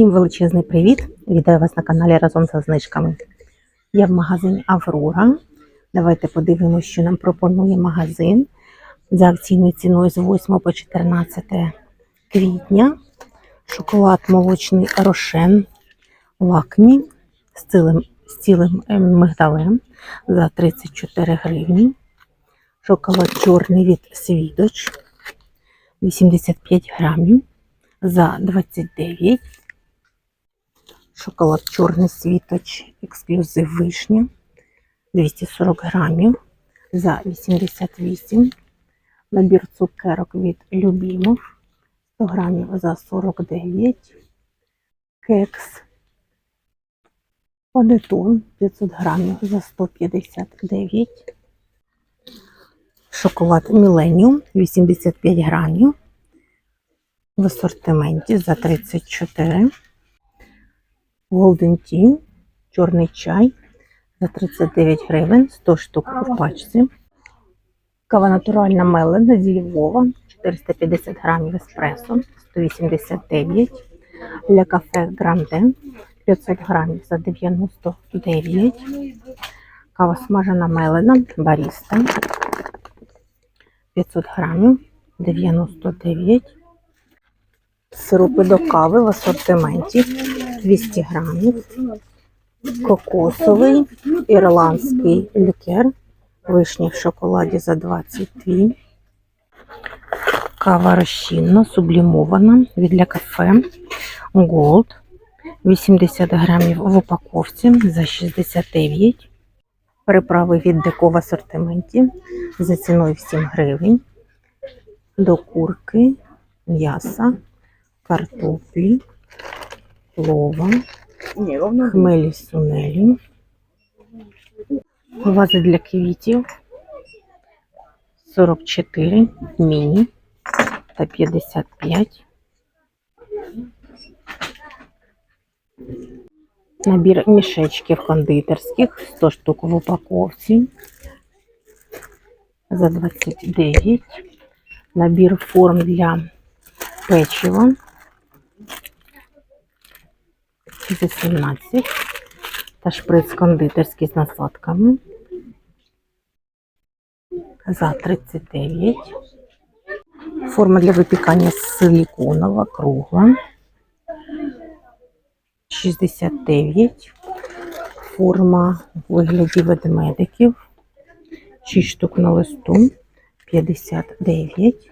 Всім величезний привіт! Вітаю вас на каналі разом за знижками. Я в магазині Аврора. Давайте подивимося, що нам пропонує магазин за акційною ціною з 8 по 14 квітня. Шоколад молочний рошен лакмі з цілим, з цілим е, мигдалем за 34 гривні. Шоколад чорний від Свідоч 85 грамів за 29. Шоколад чорний світоч, ексклюзив вишня 240 грамів за 88. Набір цукерок від Любімов 100 грамів за 49. Кекс Панетон 500 грамів за 159. Шоколад Міленіум 85 грамів в асортименті за 34. Golden Tea, чорний чай за 39 гривень, 100 штук у пачці. Кава натуральна мелена зі Львова, 450 грамів еспресо, 189. Для кафе Гранде 500 грамів за 99. Кава смажена мелена, баріста, 500 грамів, 99. Сиропи до кави в асортименті 200 грамів. Кокосовий, ірландський лікер. Вишня в шоколаді за 22. Кава розчинна, сублімована від для кафе. Голд. 80 грамів в упаковці за 69. Приправи від деко в асортименті за ціною 7 гривень. До курки, м'яса, картоплі, плова, хмелі сунелі, вази для квітів. 44 міні. Та 55. Набір мішечків кондитерських. 100 штук в упаковці. За 29. Набір форм для печива за 17 та шприц кондитерський з насадками за 39. Форма для випікання силіконова, кругла 69. Форма в вигляді ведмедиків 6 штук на листу 59.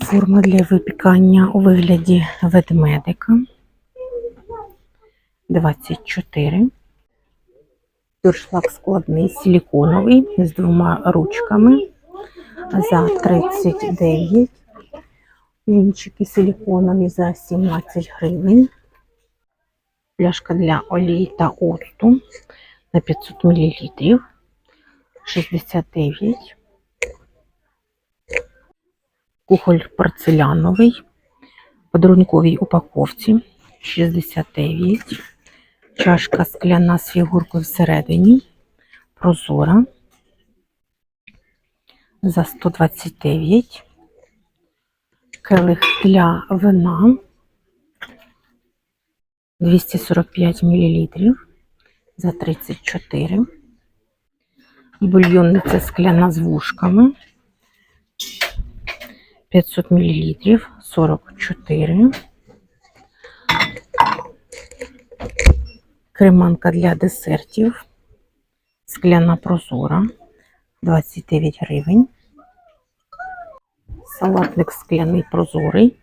Форма для випікання у вигляді ведмедика 24. Дуршлаг складний, силіконовий з двома ручками за 39. Вінчики силіконові за 17 гривень. Пляшка для олії та оцту на 500 мл 69. Кухоль порцеляновий, в подарунковій упаковці 69. Чашка скляна з фігуркою всередині. Прозора за 129. Келих для вина 245 мл за 34. Бульйонниця скляна з вушками 500 мл 44. Креманка для десертів. Скляна прозора 29 гривень. Салатник скляний прозорий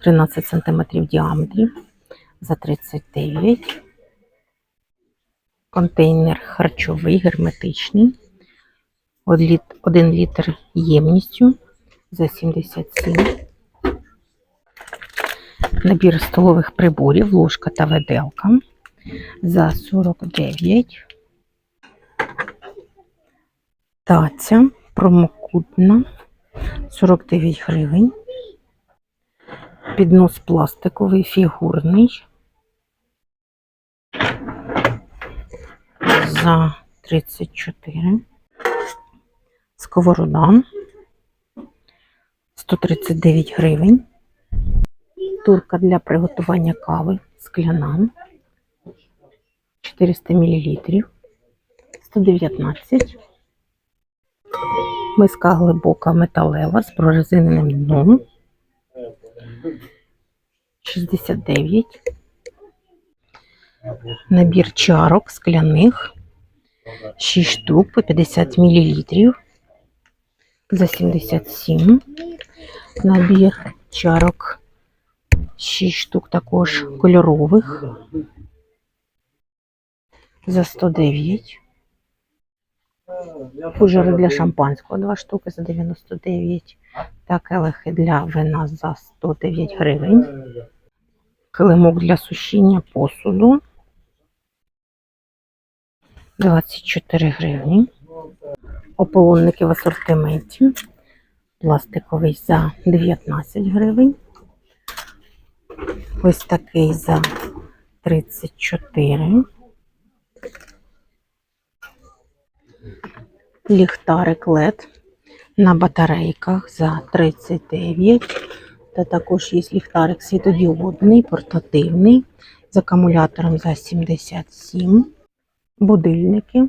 13 см в діаметрі за 39. Контейнер харчовий, герметичний. 1 літр ємністю за 77. Набір столових приборів, ложка та виделка за 49. Таця промокутна 49 гривень. Піднос пластиковий, фігурний. За 34. Сковорода 139 гривень. Турка для приготування кави скляна 400 мл 119. Миска глибока металева з прорезиненим дном 69. Набір чарок скляних 6 штук по 50 мл за 77. Набір чарок 6 штук також кольорових за 109. Фужери для шампанського 2 штуки за 99. Та келихи для вина за 109 гривень. Килимок для сушіння посуду 24 гривні. Ополонники в асортименті. Пластиковий за 19 гривень. Ось такий за 34. Ліхтарик LED на батарейках за 39. Та також є ліхтарик світодіодний, портативний з акумулятором за 77. Будильники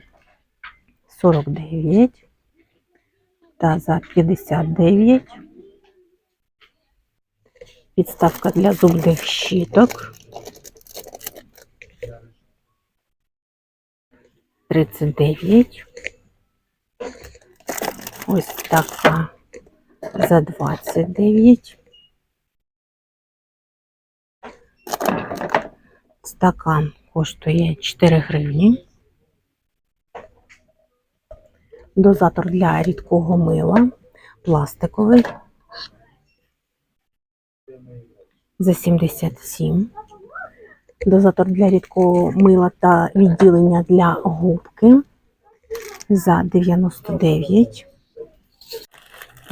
49 та за 59. Підставка для зубних щіток 39. Ось така за 29. Стакан коштує 4 гривні. Дозатор для рідкого мила пластиковий за 77. Дозатор для рідкого мила та відділення для губки за 99.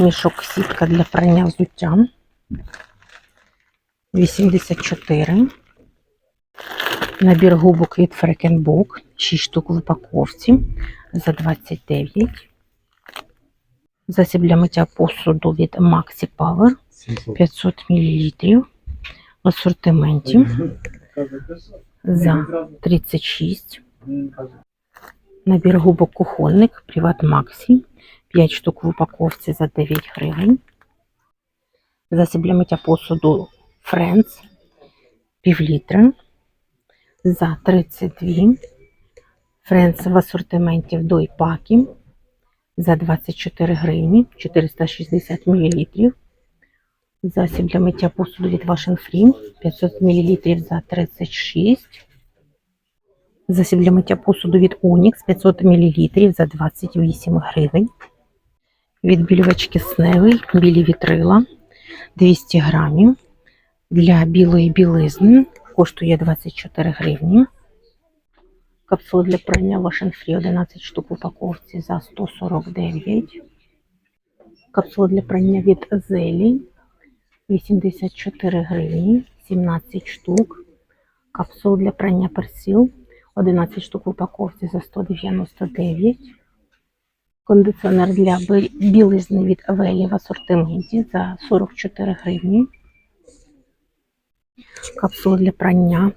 Мішок сітка для прання взуття. 84. Набір губок від Фрекенбок 6 штук в упаковці. За 29. Засіб для миття посуду від Maxi Power. 500 мл в асортименті. За 36. Набір губок кухонник. Приват Maxi 5 штук в упаковці за 9 гривень. Засіб для миття посуду Friends пів літра за 32. Френс в асортименті в дойпакі за 24 гривні 460 мл. Засіб для миття посуду від Wash Free 500 мл за 36. Засіб для миття посуду від Onyx 500 мл за 28 гривень. Відбілювач кисневий, білі вітрила 200 грамів. Для білої білизни коштує 24 гривні. Капсула для прання Wash Free 11 штук в упаковці за 149. Капсула для прання від Зелі 84 гривні, 17 штук. Капсул для прання персил 11 штук в упаковці за 199. Кондиціонер для білизни від Авелі в асортименті за 44 гривні. Капсула для прання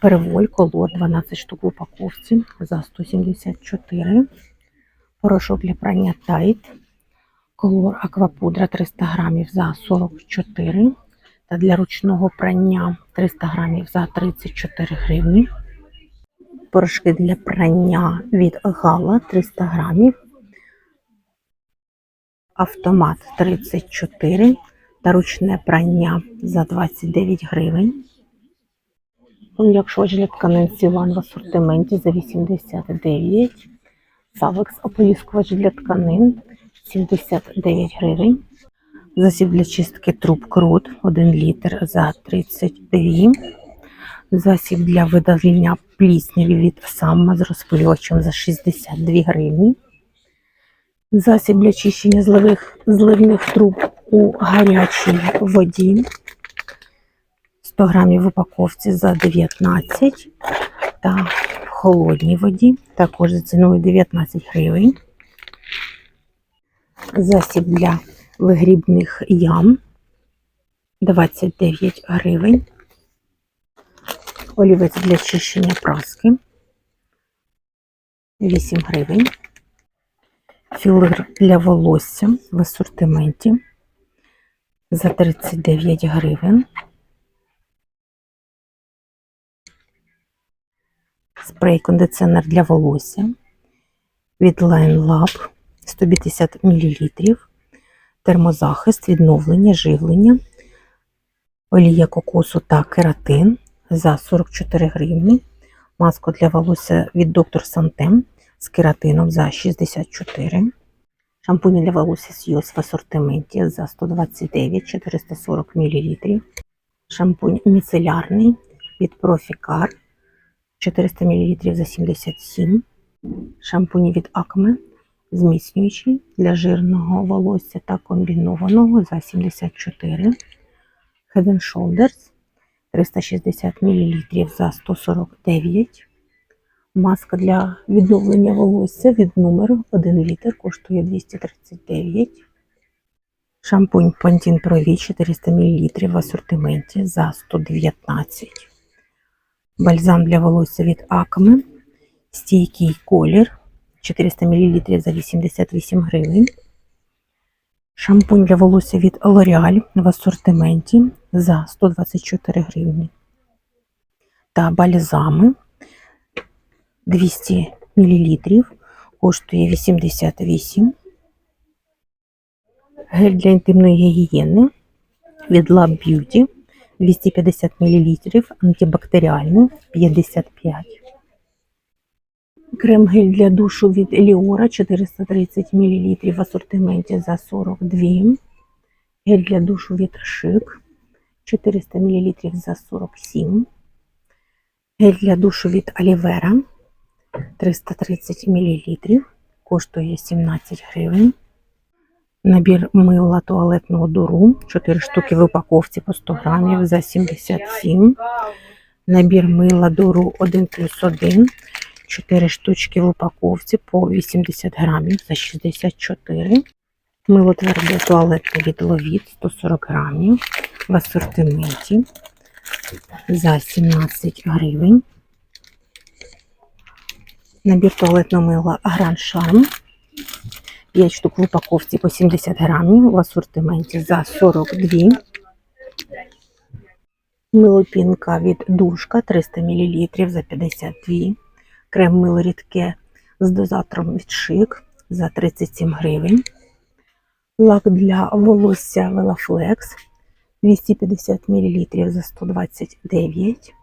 Переволь колор 12 штук в упаковці за 174. Порошок для прання Тайт. Колор аквапудра 300 грамів за 44. Та для ручного прання 300 грамів за 34 гривні. Порошки для прання від Гала 300 грамів. Автомат 34 та ручне прання за 29 гривень. Якщо для тканин Сіван в асортименті за 89. Савекс ополіскувач для тканин 79 гривень. Засіб для чистки труб крут 1 літр за 32. Засіб для видалення плісняві від самма з розпилювачем за 62 гривні. Засіб для чищення зливих, зливних труб у гарячій воді 100 грамів в упаковці за 19 та в холодній воді також за ціною 19 гривень. Засіб для вигрібних ям 29 гривень. Олівець для чищення праски 8 гривень. Філер для волосся в асортименті за 39 гривень. Спрей-кондиціонер для волосся від Line Lab 150 мл. Термозахист, відновлення, живлення, олія кокосу та кератин за 44 гривні. Маску для волосся від Dr. Сантем з кератином за 64. Шампуні для волосся Сьюз в асортименті за 129 440 мл. Шампунь міцелярний від Proficar 400 мл за 77. Шампуні від Acme зміцнюючий для жирного волосся та комбінованого за 74. Head Shoulders 360 мл за 149. Маска для відновлення волосся від номеру 1 літр коштує 239. Шампунь Pantene Pro V 400 мл в асортименті за 119. Бальзам для волосся від Acme. Стійкий колір 400 мл за 88 гривень. Шампунь для волосся від L'Oreal в асортименті за 124 гривні. Та бальзами 200 мл коштує 88. Гель для інтимної гігієни від Lab Beauty 250 мл, антибактеріальний 55. Крем-гель для душу від Еліора 430 мл в асортименті за 42. Гель для душу від Шик 400 мл за 47. Гель для душу від Алівера 330 мл коштує 17 гривень. Набір мила туалетного дуру 4 штуки в упаковці по 100 грамів за 77. Набір мила дуру 1 плюс 1 4 штучки в упаковці по 80 грамів за 64. Мило тверде туалетне від Ловіт 140 грамів в асортименті за 17 гривень. Набір туалетного мила Гранд Шарм 5 штук в упаковці по 70 грамів в асортименті за 42. Мило пінка від Душка 300 мл за 52. Крем мило рідке з дозатором від Шик за 37 гривень. Лак для волосся Велафлекс 250 мл за 129.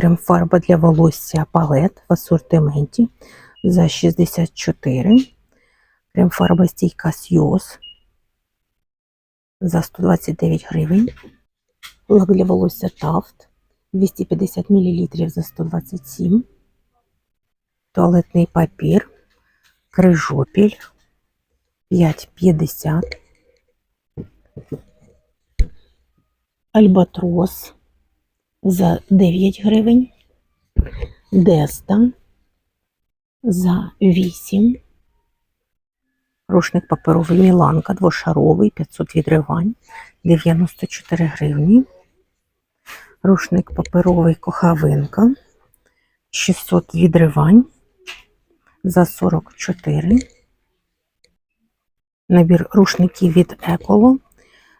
Крем-фарба для волосся палет в асортименті за 64. Крем-фарба стійка Сйоз за 129 гривень. Лак для волосся Тафт 250 мл за 127. Туалетний папір, крижопіль 5,50. Альбатрос за 9 гривень. Деста за 8. Рушник паперовий Міланка двошаровий 500 відривань 94 гривні. Рушник паперовий кохавинка 600 відривань за 44. Набір рушників від Еколо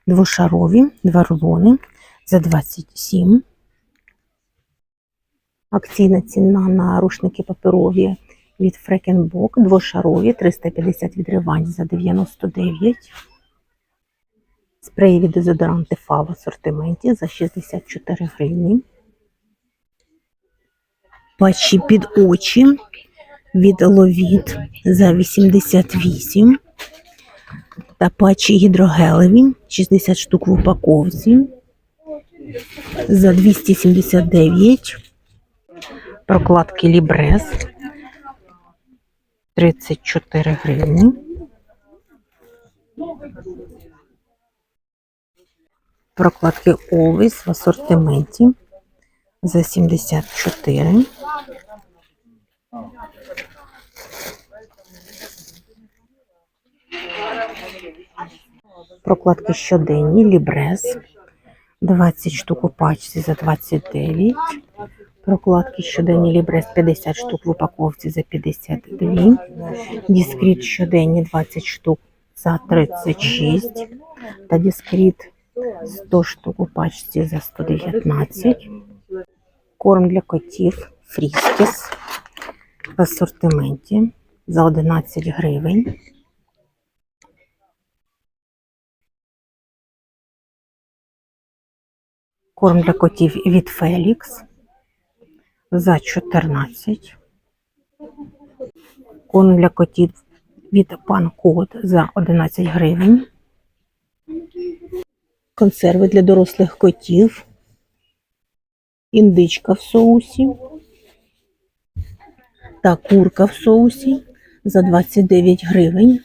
двошарові, два рулони за 27. Акційна ціна на рушники паперові від Фрекенбок двошарові 350 відривань за 99. Спреї від дезодоранти Фа в асортименті за 64 гривні. Патчі під очі від Ловіт за 88. Та патчі гідрогелеві 60 штук в упаковці за 279. Прокладки Лібрес 34 гривні. Прокладки Always в асортименті за 74. Прокладки щоденні, Лібрес 20 штук у пачці за 29. Прокладки щоденні Лібрес 50 штук в упаковці за 52. Дискріт щоденні 20 штук за 36. Та дискріт 100 штук у пачці за 119. Корм для котів Фріскіс в асортименті за 11 гривень. Корм для котів від Фелікс за 14. Корм для котів від Пан Кот за 11 гривень. Консерви для дорослих котів. Індичка в соусі. Та курка в соусі за 29 гривень.